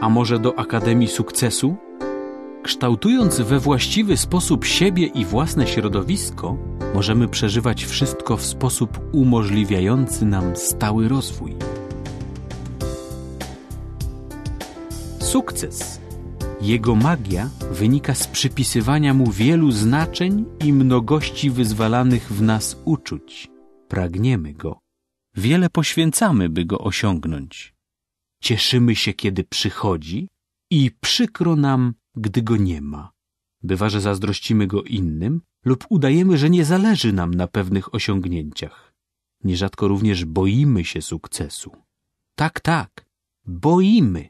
a może do Akademii Sukcesu? Kształtując we właściwy sposób siebie i własne środowisko, możemy przeżywać wszystko w sposób umożliwiający nam stały rozwój. Sukces. Jego magia wynika z przypisywania mu wielu znaczeń i mnogości wyzwalanych w nas uczuć. Pragniemy go. Wiele poświęcamy, by go osiągnąć. Cieszymy się, kiedy przychodzi i przykro nam, gdy go nie ma. Bywa, że zazdrościmy go innym lub udajemy, że nie zależy nam na pewnych osiągnięciach. Nierzadko również boimy się sukcesu. Tak, tak, boimy.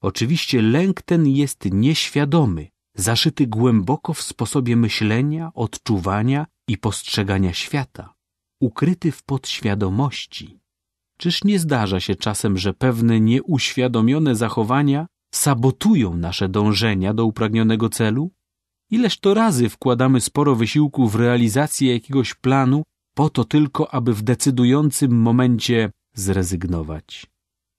Oczywiście lęk ten jest nieświadomy, zaszyty głęboko w sposobie myślenia, odczuwania i postrzegania świata, ukryty w podświadomości. Czyż nie zdarza się czasem, że pewne nieuświadomione zachowania sabotują nasze dążenia do upragnionego celu? Ileż to razy wkładamy sporo wysiłku w realizację jakiegoś planu, po to tylko, aby w decydującym momencie zrezygnować.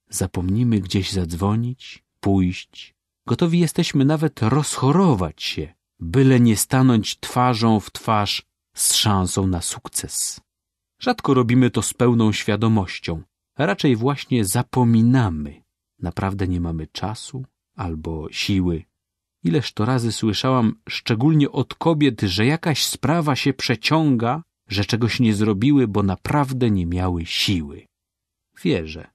Zapomnimy gdzieś zadzwonić, pójść. Gotowi jesteśmy nawet rozchorować się, byle nie stanąć twarzą w twarz z szansą na sukces. Rzadko robimy to z pełną świadomością, raczej właśnie zapominamy. Naprawdę nie mamy czasu albo siły. Ileż to razy słyszałam, szczególnie od kobiet, że jakaś sprawa się przeciąga, że czegoś nie zrobiły, bo naprawdę nie miały siły. Wierzę.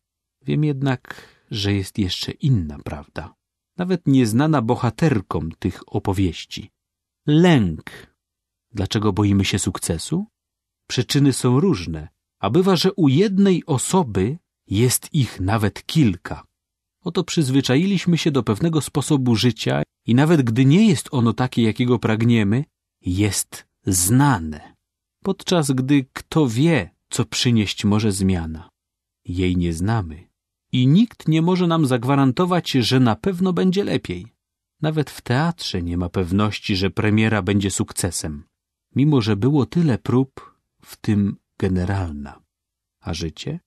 Wiem jednak, że jest jeszcze inna prawda, nawet nieznana bohaterkom tych opowieści. Lęk. Dlaczego boimy się sukcesu? Przyczyny są różne, a bywa, że u jednej osoby jest ich nawet kilka. Oto przyzwyczailiśmy się do pewnego sposobu życia i nawet gdy nie jest ono takie, jakiego pragniemy, jest znane. Podczas gdy kto wie, co przynieść może zmiana. Jej nie znamy i nikt nie może nam zagwarantować, że na pewno będzie lepiej. Nawet w teatrze nie ma pewności, że premiera będzie sukcesem, mimo że było tyle prób, w tym generalna. A życie?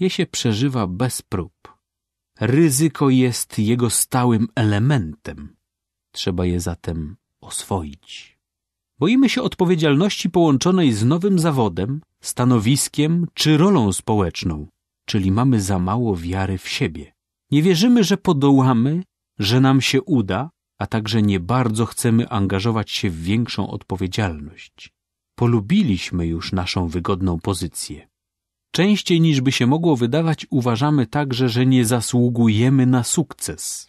Je się przeżywa bez prób. Ryzyko jest jego stałym elementem. Trzeba je zatem oswoić. Boimy się odpowiedzialności połączonej z nowym zawodem, stanowiskiem czy rolą społeczną, czyli mamy za mało wiary w siebie. Nie wierzymy, że podołamy, że nam się uda, a także nie bardzo chcemy angażować się w większą odpowiedzialność. Polubiliśmy już naszą wygodną pozycję. Częściej niż by się mogło wydawać, uważamy także, że nie zasługujemy na sukces.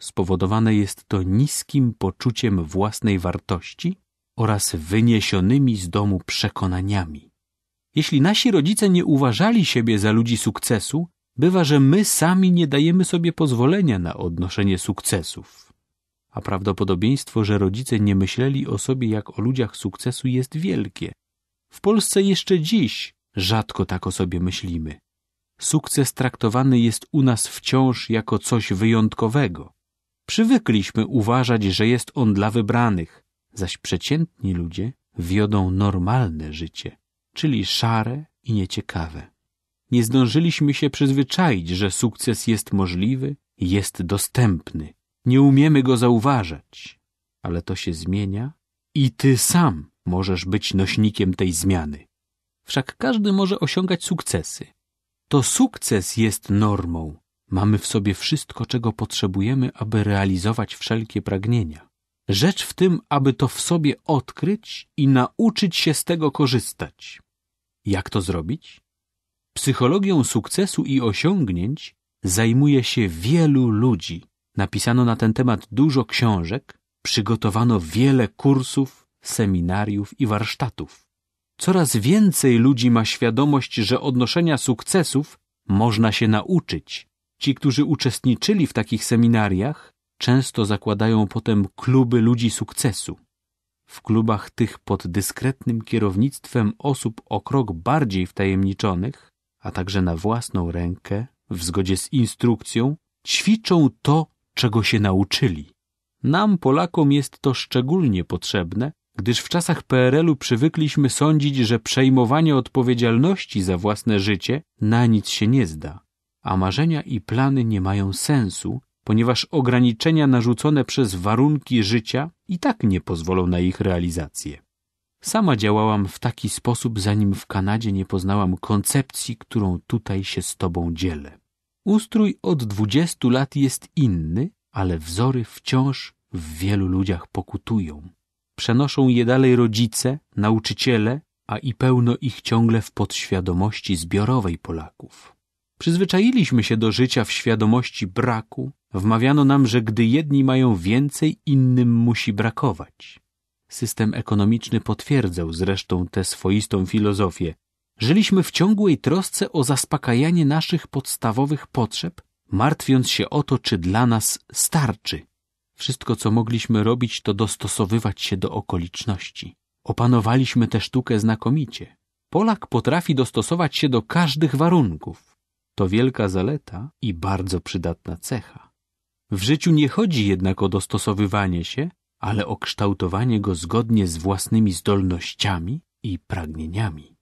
Spowodowane jest to niskim poczuciem własnej wartości oraz wyniesionymi z domu przekonaniami. Jeśli nasi rodzice nie uważali siebie za ludzi sukcesu, bywa, że my sami nie dajemy sobie pozwolenia na odnoszenie sukcesów. A prawdopodobieństwo, że rodzice nie myśleli o sobie jak o ludziach sukcesu jest wielkie. W Polsce jeszcze dziś rzadko tak o sobie myślimy. Sukces traktowany jest u nas wciąż jako coś wyjątkowego. Przywykliśmy uważać, że jest on dla wybranych, zaś przeciętni ludzie wiodą normalne życie czyli szare i nieciekawe. Nie zdążyliśmy się przyzwyczaić, że sukces jest możliwy, jest dostępny. Nie umiemy go zauważać, ale to się zmienia i ty sam możesz być nośnikiem tej zmiany. Wszak każdy może osiągać sukcesy. To sukces jest normą. Mamy w sobie wszystko, czego potrzebujemy, aby realizować wszelkie pragnienia. Rzecz w tym, aby to w sobie odkryć i nauczyć się z tego korzystać. Jak to zrobić? Psychologią sukcesu i osiągnięć zajmuje się wielu ludzi. Napisano na ten temat dużo książek, przygotowano wiele kursów, seminariów i warsztatów. Coraz więcej ludzi ma świadomość, że odnoszenia sukcesów można się nauczyć. Ci, którzy uczestniczyli w takich seminariach, często zakładają potem kluby ludzi sukcesu. W klubach tych pod dyskretnym kierownictwem osób o krok bardziej wtajemniczonych, a także na własną rękę, w zgodzie z instrukcją, ćwiczą to, czego się nauczyli. Nam, Polakom, jest to szczególnie potrzebne, gdyż w czasach PRL-u przywykliśmy sądzić, że przejmowanie odpowiedzialności za własne życie na nic się nie zda, a marzenia i plany nie mają sensu, ponieważ ograniczenia narzucone przez warunki życia i tak nie pozwolą na ich realizację. Sama działałam w taki sposób, zanim w Kanadzie nie poznałam koncepcji, którą tutaj się z Tobą dzielę. Ustrój od dwudziestu lat jest inny, ale wzory wciąż w wielu ludziach pokutują. Przenoszą je dalej rodzice, nauczyciele, a i pełno ich ciągle w podświadomości zbiorowej Polaków. Przyzwyczailiśmy się do życia w świadomości braku, wmawiano nam, że gdy jedni mają więcej, innym musi brakować. System ekonomiczny potwierdzał zresztą tę swoistą filozofię. Żyliśmy w ciągłej trosce o zaspokajanie naszych podstawowych potrzeb, martwiąc się o to, czy dla nas starczy. Wszystko, co mogliśmy robić, to dostosowywać się do okoliczności. Opanowaliśmy tę sztukę znakomicie. Polak potrafi dostosować się do każdych warunków. To wielka zaleta i bardzo przydatna cecha. W życiu nie chodzi jednak o dostosowywanie się, ale o kształtowanie go zgodnie z własnymi zdolnościami i pragnieniami.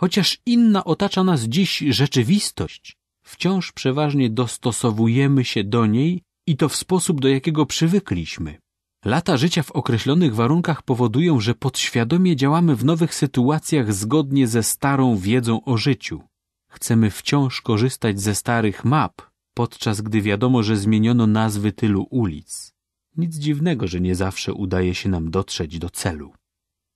Chociaż inna otacza nas dziś rzeczywistość, wciąż przeważnie dostosowujemy się do niej i to w sposób, do jakiego przywykliśmy. Lata życia w określonych warunkach powodują, że podświadomie działamy w nowych sytuacjach zgodnie ze starą wiedzą o życiu. Chcemy wciąż korzystać ze starych map, podczas gdy wiadomo, że zmieniono nazwy tylu ulic. Nic dziwnego, że nie zawsze udaje się nam dotrzeć do celu.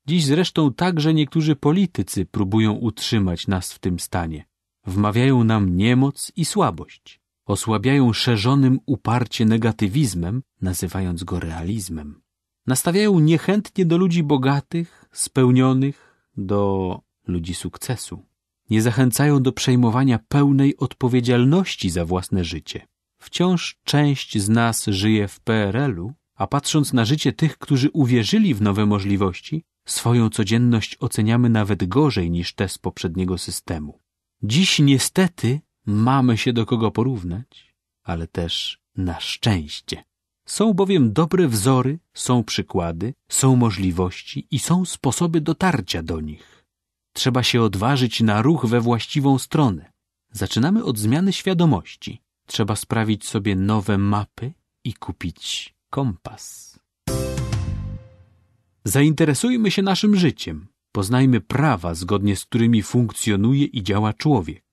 Dziś zresztą także niektórzy politycy próbują utrzymać nas w tym stanie. Wmawiają nam niemoc i słabość. Osłabiają szerzonym uparcie negatywizmem, nazywając go realizmem. Nastawiają niechętnie do ludzi bogatych, spełnionych, do ludzi sukcesu. Nie zachęcają do przejmowania pełnej odpowiedzialności za własne życie. Wciąż część z nas żyje w PRL-u, a patrząc na życie tych, którzy uwierzyli w nowe możliwości, swoją codzienność oceniamy nawet gorzej niż te z poprzedniego systemu. Dziś niestety mamy się do kogo porównać, ale też na szczęście. Są bowiem dobre wzory, są przykłady, są możliwości i są sposoby dotarcia do nich. Trzeba się odważyć na ruch we właściwą stronę. Zaczynamy od zmiany świadomości. Trzeba sprawić sobie nowe mapy i kupić kompas. Zainteresujmy się naszym życiem. Poznajmy prawa, zgodnie z którymi funkcjonuje i działa człowiek.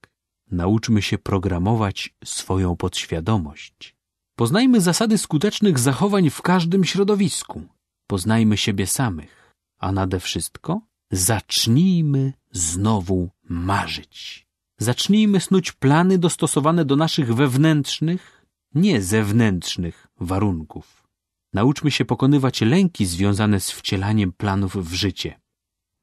Nauczmy się programować swoją podświadomość. Poznajmy zasady skutecznych zachowań w każdym środowisku. Poznajmy siebie samych. A nade wszystko zacznijmy znowu marzyć. Zacznijmy snuć plany dostosowane do naszych wewnętrznych, nie zewnętrznych warunków. Nauczmy się pokonywać lęki związane z wcielaniem planów w życie.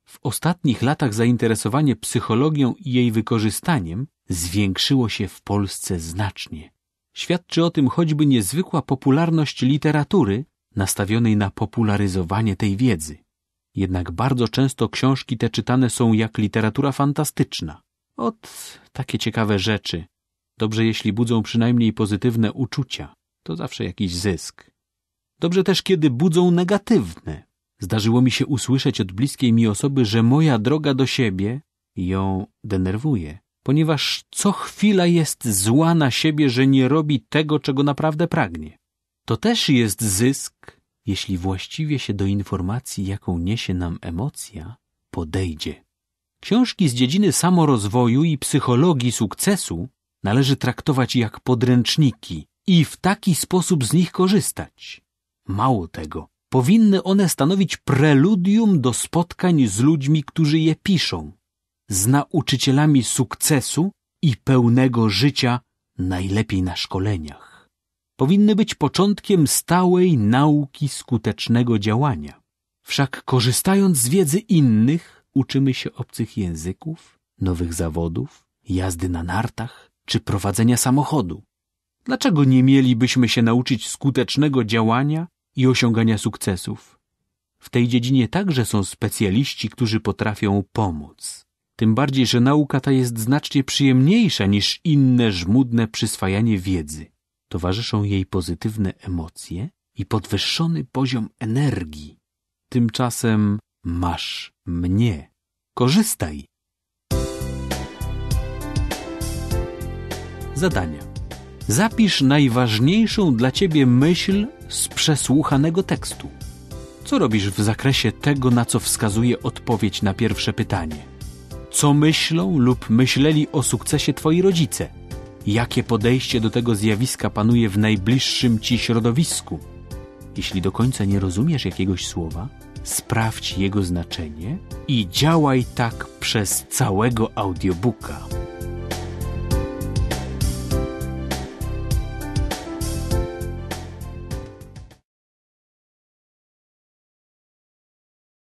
W ostatnich latach zainteresowanie psychologią i jej wykorzystaniem zwiększyło się w Polsce znacznie. Świadczy o tym choćby niezwykła popularność literatury nastawionej na popularyzowanie tej wiedzy. Jednak bardzo często książki te czytane są jak literatura fantastyczna. Ot, takie ciekawe rzeczy. Dobrze, jeśli budzą przynajmniej pozytywne uczucia. To zawsze jakiś zysk. Dobrze też, kiedy budzą negatywne. Zdarzyło mi się usłyszeć od bliskiej mi osoby, że moja droga do siebie ją denerwuje, ponieważ co chwila jest zła na siebie, że nie robi tego, czego naprawdę pragnie. To też jest zysk, jeśli właściwie się do informacji, jaką niesie nam emocja, podejdzie. Książki z dziedziny samorozwoju i psychologii sukcesu należy traktować jak podręczniki i w taki sposób z nich korzystać. Mało tego, powinny one stanowić preludium do spotkań z ludźmi, którzy je piszą, z nauczycielami sukcesu i pełnego życia, najlepiej na szkoleniach. Powinny być początkiem stałej nauki skutecznego działania. Wszak korzystając z wiedzy innych, Uczymy się obcych języków, nowych zawodów, jazdy na nartach czy prowadzenia samochodu. Dlaczego nie mielibyśmy się nauczyć skutecznego działania i osiągania sukcesów? W tej dziedzinie także są specjaliści, którzy potrafią pomóc. Tym bardziej, że nauka ta jest znacznie przyjemniejsza niż inne żmudne przyswajanie wiedzy. Towarzyszą jej pozytywne emocje i podwyższony poziom energii. Tymczasem masz mnie. Korzystaj. Zadania. Zapisz najważniejszą dla ciebie myśl z przesłuchanego tekstu. Co robisz w zakresie tego, na co wskazuje odpowiedź na pierwsze pytanie? Co myślą lub myśleli o sukcesie twoi rodzice? Jakie podejście do tego zjawiska panuje w najbliższym ci środowisku? Jeśli do końca nie rozumiesz jakiegoś słowa, sprawdź jego znaczenie i działaj tak przez całego audiobooka.